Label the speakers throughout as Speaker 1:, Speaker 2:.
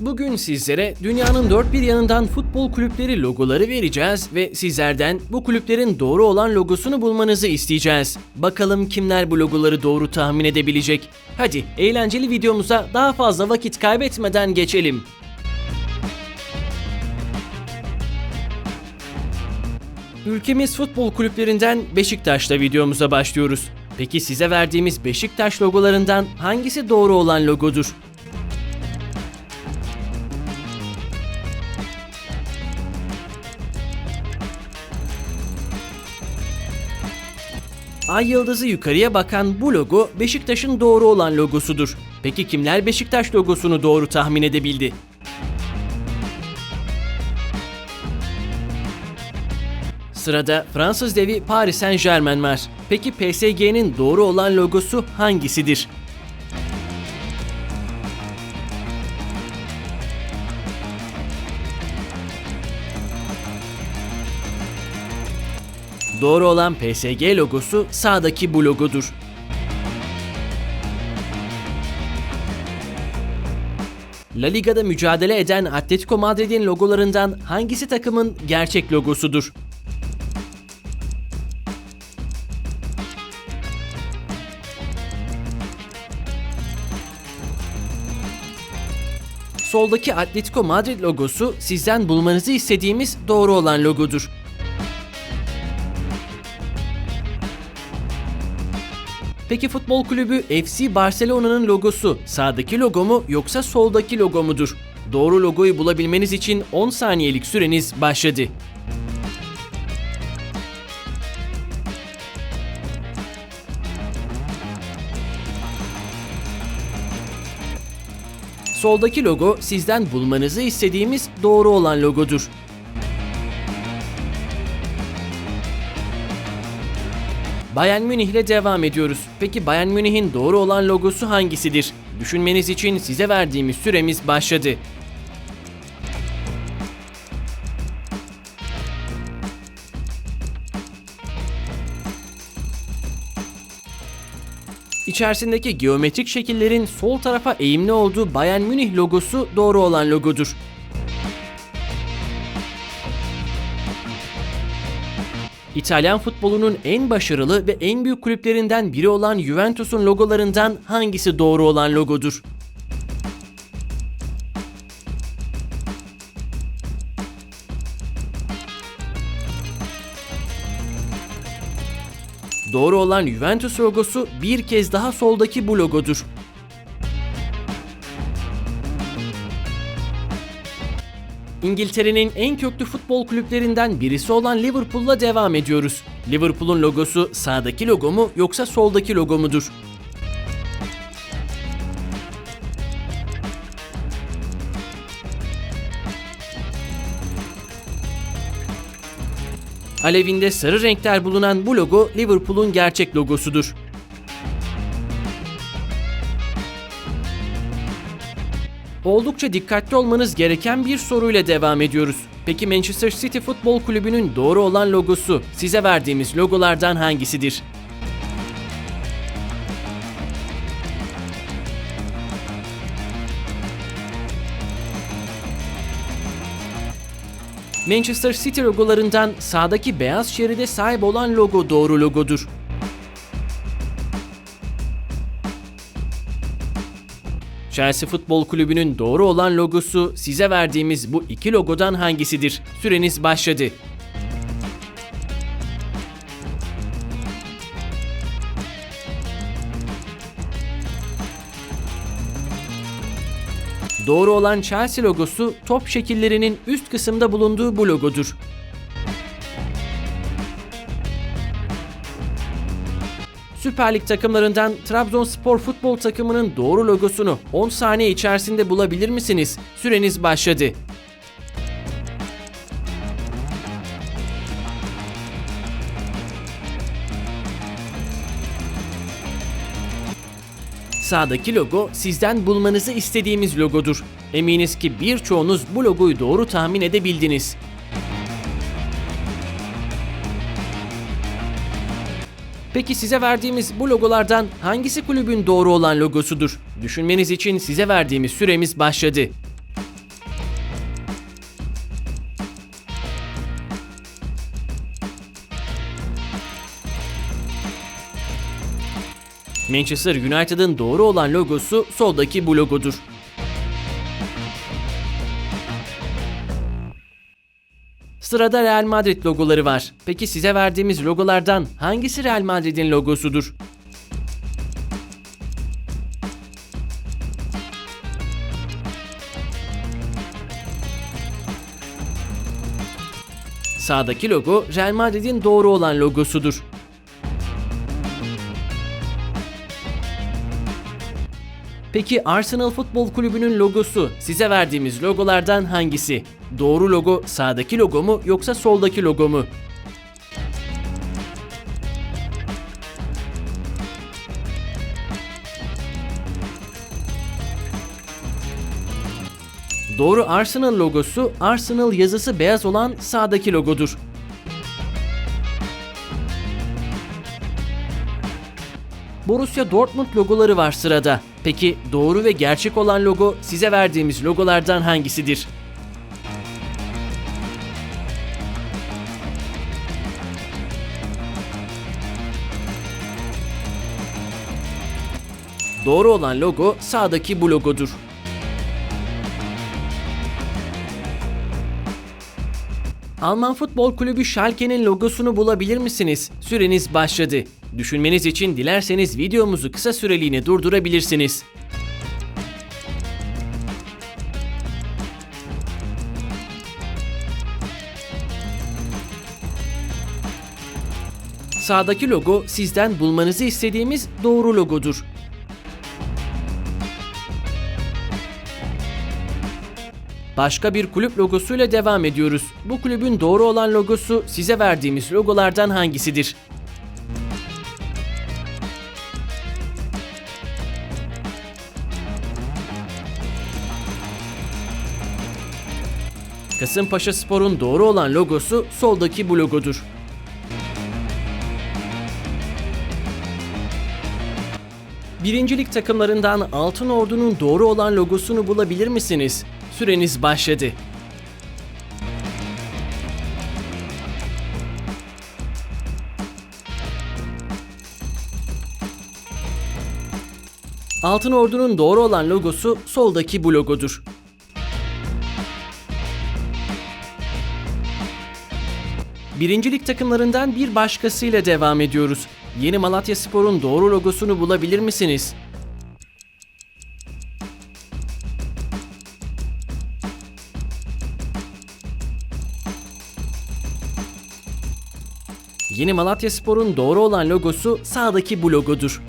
Speaker 1: Bugün sizlere dünyanın dört bir yanından futbol kulüpleri logoları vereceğiz ve sizlerden bu kulüplerin doğru olan logosunu bulmanızı isteyeceğiz. Bakalım kimler bu logoları doğru tahmin edebilecek? Hadi eğlenceli videomuza daha fazla vakit kaybetmeden geçelim. Ülkemiz futbol kulüplerinden Beşiktaş'ta videomuza başlıyoruz. Peki size verdiğimiz Beşiktaş logolarından hangisi doğru olan logodur? Ay yıldızı yukarıya bakan bu logo Beşiktaş'ın doğru olan logosudur. Peki kimler Beşiktaş logosunu doğru tahmin edebildi? Sırada Fransız devi Paris Saint Germain var. Peki PSG'nin doğru olan logosu hangisidir? Doğru olan PSG logosu sağdaki bu logodur. La Liga'da mücadele eden Atletico Madrid'in logolarından hangisi takımın gerçek logosudur? Soldaki Atletico Madrid logosu sizden bulmanızı istediğimiz doğru olan logodur. Peki futbol kulübü FC Barcelona'nın logosu sağdaki logo mu yoksa soldaki logo mudur? Doğru logoyu bulabilmeniz için 10 saniyelik süreniz başladı. Soldaki logo sizden bulmanızı istediğimiz doğru olan logodur. Bayern Münih ile devam ediyoruz. Peki Bayern Münih'in doğru olan logosu hangisidir? Düşünmeniz için size verdiğimiz süremiz başladı. İçerisindeki geometrik şekillerin sol tarafa eğimli olduğu Bayern Münih logosu doğru olan logodur. İtalyan futbolunun en başarılı ve en büyük kulüplerinden biri olan Juventus'un logolarından hangisi doğru olan logodur? Doğru olan Juventus logosu bir kez daha soldaki bu logodur. İngiltere'nin en köklü futbol kulüplerinden birisi olan Liverpool'la devam ediyoruz. Liverpool'un logosu sağdaki logo mu yoksa soldaki logo mudur? Alevinde sarı renkler bulunan bu logo Liverpool'un gerçek logosudur. Oldukça dikkatli olmanız gereken bir soruyla devam ediyoruz. Peki Manchester City Futbol Kulübü'nün doğru olan logosu size verdiğimiz logolardan hangisidir? Manchester City logolarından sağdaki beyaz şeride sahip olan logo doğru logodur. Chelsea Futbol Kulübü'nün doğru olan logosu size verdiğimiz bu iki logodan hangisidir? Süreniz başladı. Doğru olan Chelsea logosu top şekillerinin üst kısımda bulunduğu bu logodur. Süper Lig takımlarından Trabzonspor futbol takımının doğru logosunu 10 saniye içerisinde bulabilir misiniz? Süreniz başladı. Sağdaki logo sizden bulmanızı istediğimiz logodur. Eminiz ki birçoğunuz bu logoyu doğru tahmin edebildiniz. Peki size verdiğimiz bu logolardan hangisi kulübün doğru olan logosudur? Düşünmeniz için size verdiğimiz süremiz başladı. Manchester United'ın doğru olan logosu soldaki bu logodur. Sırada Real Madrid logoları var. Peki size verdiğimiz logolardan hangisi Real Madrid'in logosudur? Sağdaki logo Real Madrid'in doğru olan logosudur. Peki Arsenal Futbol Kulübü'nün logosu size verdiğimiz logolardan hangisi? Doğru logo sağdaki logo mu yoksa soldaki logo mu? Doğru Arsenal logosu Arsenal yazısı beyaz olan sağdaki logodur. Borussia Dortmund logoları var sırada. Peki doğru ve gerçek olan logo size verdiğimiz logolardan hangisidir? Doğru olan logo sağdaki bu logodur. Alman Futbol Kulübü Schalke'nin logosunu bulabilir misiniz? Süreniz başladı. Düşünmeniz için dilerseniz videomuzu kısa süreliğine durdurabilirsiniz. Sağdaki logo sizden bulmanızı istediğimiz doğru logodur. Başka bir kulüp logosuyla devam ediyoruz. Bu kulübün doğru olan logosu size verdiğimiz logolardan hangisidir? Kasımpaşa Spor'un doğru olan logosu soldaki bu logodur. Birincilik takımlarından Altın Ordu'nun doğru olan logosunu bulabilir misiniz? Süreniz başladı. Altın Ordu'nun doğru olan logosu soldaki bu logodur. Birincilik takımlarından bir başkasıyla devam ediyoruz. Yeni Malatya Spor'un doğru logosunu bulabilir misiniz? Yeni Malatya Spor'un doğru olan logosu sağdaki bu logodur.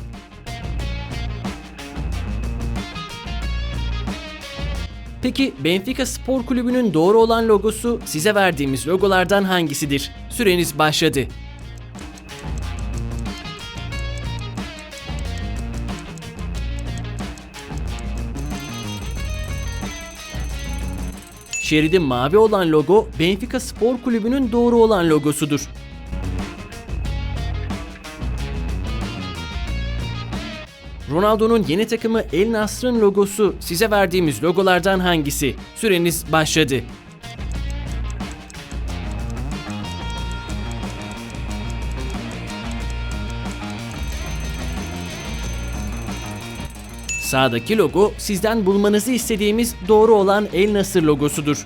Speaker 1: Peki Benfica Spor Kulübü'nün doğru olan logosu size verdiğimiz logolardan hangisidir? Süreniz başladı. Şeridi mavi olan logo Benfica Spor Kulübü'nün doğru olan logosudur. Ronaldo'nun yeni takımı El Nasr'ın logosu size verdiğimiz logolardan hangisi? Süreniz başladı. Sağdaki logo sizden bulmanızı istediğimiz doğru olan El Nasır logosudur.